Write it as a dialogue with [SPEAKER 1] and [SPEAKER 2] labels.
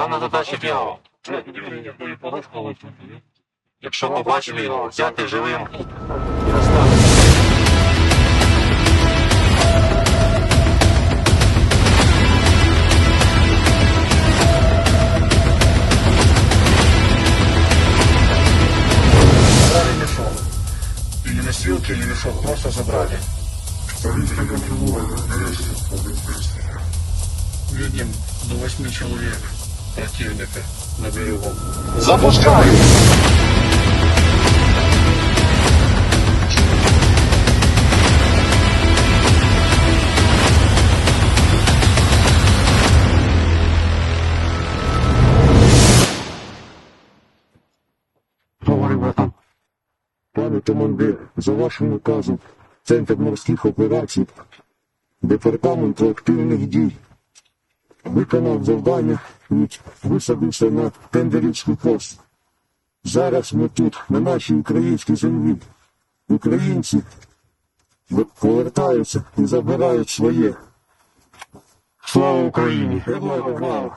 [SPEAKER 1] Пане задачі діяло. Якщо побачили його, взяти живим. і.
[SPEAKER 2] Или носилки, или мешок просто забрали. Видим до восьми человек противника на берегу.
[SPEAKER 3] Запускаю!
[SPEAKER 4] Пане командир, за вашим наказом, Центр морських операцій, Департаменту активних дій, виконав завдання ніч висадився на тендерівський пост. Зараз ми тут, на нашій українській землі. Українці повертаються і забирають своє. Слава Україні! Героям слава!